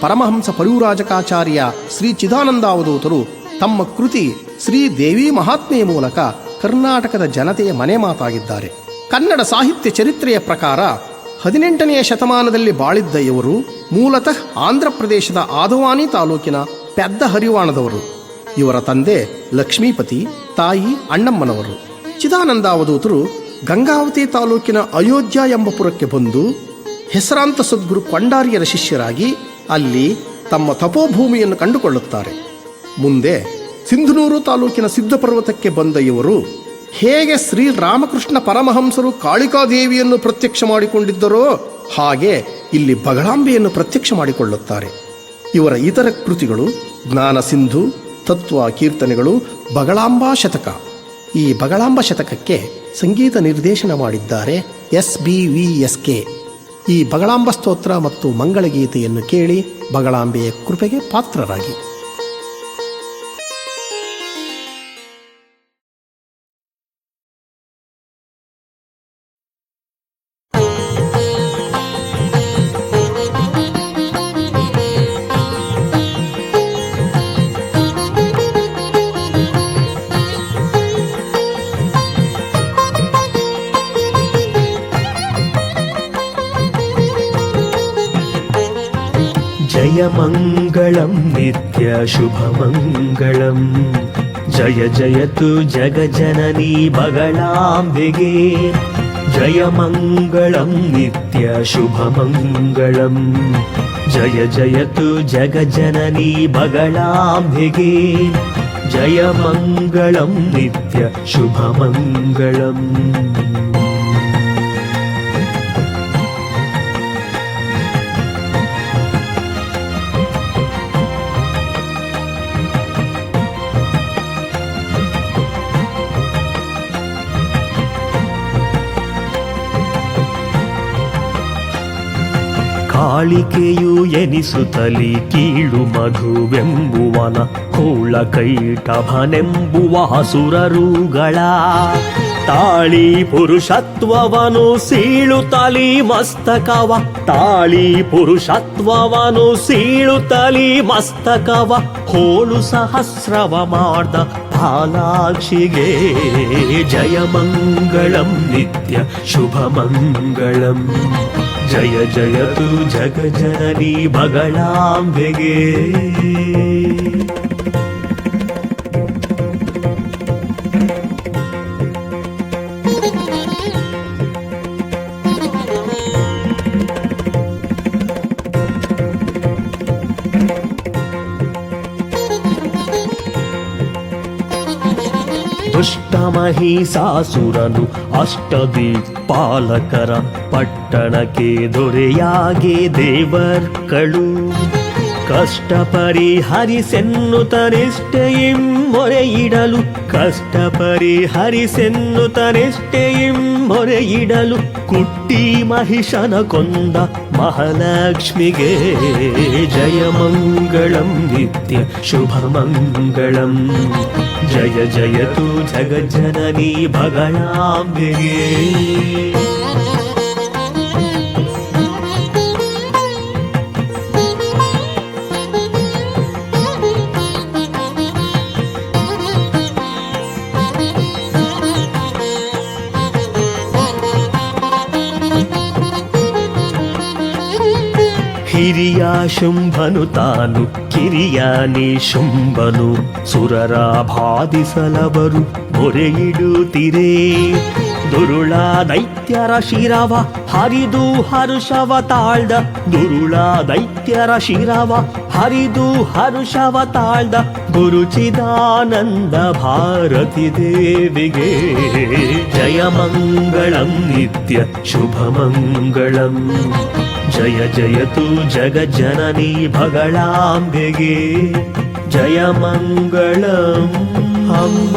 ಪರಮಹಂಸ ಪರಿವರಾಜಕಾಚಾರ್ಯ ಶ್ರೀ ಚಿದಾನಂದಾವಧೂತರು ತಮ್ಮ ಕೃತಿ ಶ್ರೀ ದೇವಿ ಮಹಾತ್ಮೆಯ ಮೂಲಕ ಕರ್ನಾಟಕದ ಜನತೆಯ ಮನೆ ಮಾತಾಗಿದ್ದಾರೆ. ಕನ್ನಡ ಸಾಹಿತ್ಯ ಚರಿತ್ರೆಯ ಪ್ರಕಾರ ಹದಿನೆಂಟನೆಯ ಶತಮಾನದಲ್ಲಿ ಬಾಳಿದ್ದ ಇವರು ಮೂಲತಃ ಆಂಧ್ರ ಪ್ರದೇಶದ ಆದವಾನಿ ತಾಲೂಕಿನ ಪೆದ್ದ ಹರಿವಾಣದವರು. ಇವರ ತಂದೆ ಲಕ್ಷ್ಮೀಪತಿ, ತಾಯಿ ಅಣ್ಣಮ್ಮನವರು. ಚಿದಾನಂದಾವಧೂತರು ಗಂಗಾವತಿ ತಾಲೂಕಿನ ಅಯೋಧ್ಯ ಎಂಬ ಪುರಕ್ಕೆ ಬಂದು ಹೆಸರಾಂತ ಸದ್ಗುರು ಕೊಂಡಾರಿಯರ ಶಿಷ್ಯರಾಗಿ ಅಲ್ಲಿ ತಮ್ಮ ತಪೋಭೂಮಿಯನ್ನು ಕಂಡುಕೊಳ್ಳುತ್ತಾರೆ. ಮುಂದೆ ಸಿಂಧನೂರು ತಾಲೂಕಿನ ಸಿದ್ಧಪರ್ವತಕ್ಕೆ ಬಂದ ಇವರು ಹೇಗೆ ಶ್ರೀ ರಾಮಕೃಷ್ಣ ಪರಮಹಂಸರು ಕಾಳಿಕಾದೇವಿಯನ್ನು ಪ್ರತ್ಯಕ್ಷ ಮಾಡಿಕೊಂಡಿದ್ದರೋ ಹಾಗೆ ಇಲ್ಲಿ ಬಗಳಾಂಬೆಯನ್ನು ಪ್ರತ್ಯಕ್ಷ ಮಾಡಿಕೊಳ್ಳುತ್ತಾರೆ. ಇವರ ಇತರ ಕೃತಿಗಳು ಜ್ಞಾನ ಸಿಂಧು, ತತ್ವ ಕೀರ್ತನೆಗಳು ಬಗಳಾಂಬಾ ಶತಕ. ಈ ಬಗಳಾಂಬ ಶತಕಕ್ಕೆ ಸಂಗೀತ ನಿರ್ದೇಶನ ಮಾಡಿದ್ದಾರೆ S B V S K. ಈ ಬಗಳಾಂಬ ಸ್ತೋತ್ರ ಮತ್ತು ಮಂಗಳಗೀತೆಯನ್ನು ಕೇಳಿ ಬಗಳಾಂಬೆಯ ಕೃಪೆಗೆ ಪಾತ್ರರಾಗಿ. जयमङ्गलं नित्यशुभमङ्गलम् जय जयतु जगजननी बगलाम्बिगे। जयमङ्गलं नित्यशुभमङ्गलम् जय जयतु जगजननी बगलाम्बिगे। जयमङ्गलं नित्यशुभमङ्गलम् ಕಾಳಿಕೆಯು ಎನಿಸುತ್ತಲಿ ಕೀಳು ಮಧುವೆಂಬುವನ ಕೋಳ ಕೈಟಭನೆಂಬುವ ಹಸುರರುಗಳ ತಾಳಿ ಪುರುಷತ್ವವನು ಸೀಳು ತಲಿ ಮಸ್ತಕವ. ತಾಳಿ ಪುರುಷತ್ವವನು ಸೀಳು ತಲಿ ಮಸ್ತಕವ. ಹೋಳು ಸಹಸ್ರವ ಮಾಡ್ದ ಜಯ ಜಯಮಂಗಳಂ ನಿತ್ಯ ಶುಭಮಂಗಳಂ. ಜಯ ಜಯತು ಜಗಜನನಿ ಬಗಳಾಂಬೆಗೆ ದುಷ್ಟಮಹಿಷಾಸುರನು ಅಷ್ಟದಿಕ್ಪಾಲಕರ ಪಟ್ಟಣಕ್ಕೆ ದೊರೆಯಾಗೆ ದೇವರ್ಕಳು ಕಷ್ಟ ಪರಿಹರಿಸೆನ್ನುತ್ತನಿಷ್ಟೆಯಿಂ ಮೊರೆಯಿಡಲು ಕಷ್ಟ ಪರಿಹರಿಸೆನ್ನುತ್ತನಿಷ್ಟೆಯಿಂ ಮೊರೆಯಿಡಲು ಕುಟ್ಟಿ ಮಹಿಷನ ಕೊಂದ ಮಹಾಲಕ್ಷ್ಮಿಗೆ ಜಯಮಂಗಳಂ ನಿತ್ಯ ಶುಭಮಂಗಳಂ ಜಯ ಜಯತು ಜಗಜ್ಜನನಿ ಬಗಳಾಂಬೆಗೆ ಹಿರಿಯ ಶುಂಭನು ತಾನು, ಕಿರಿಯ ಶುಂಭನು, ಸುರರ ಬಾಧಿಸಲವರು ಮೊರೆಯಿಡುತ್ತಿರೇ. ದುರುಳ ದೈತ್ಯರ ಶಿರವ, ಹರಿದು ಹರುಷವ ತಾಳ್ದ. ದುರುಳ ದೈತ್ಯರ ಶಿರವ, ಹರಿದು ಹರುಷವ ತಾಳ್ದ. ಗುರುಚಿದಾನಂದ ಭಾರತಿ ದೇವಿಗೆ ಜಯಮಂಗಳಂ ನಿತ್ಯ ಶುಭಮಂಗಳಂ ಜಯ ಜಯತು ಜಗಜ್ಜನನಿ ಜಯ ಮಂಗಳಂ ಅಮ್ಮ.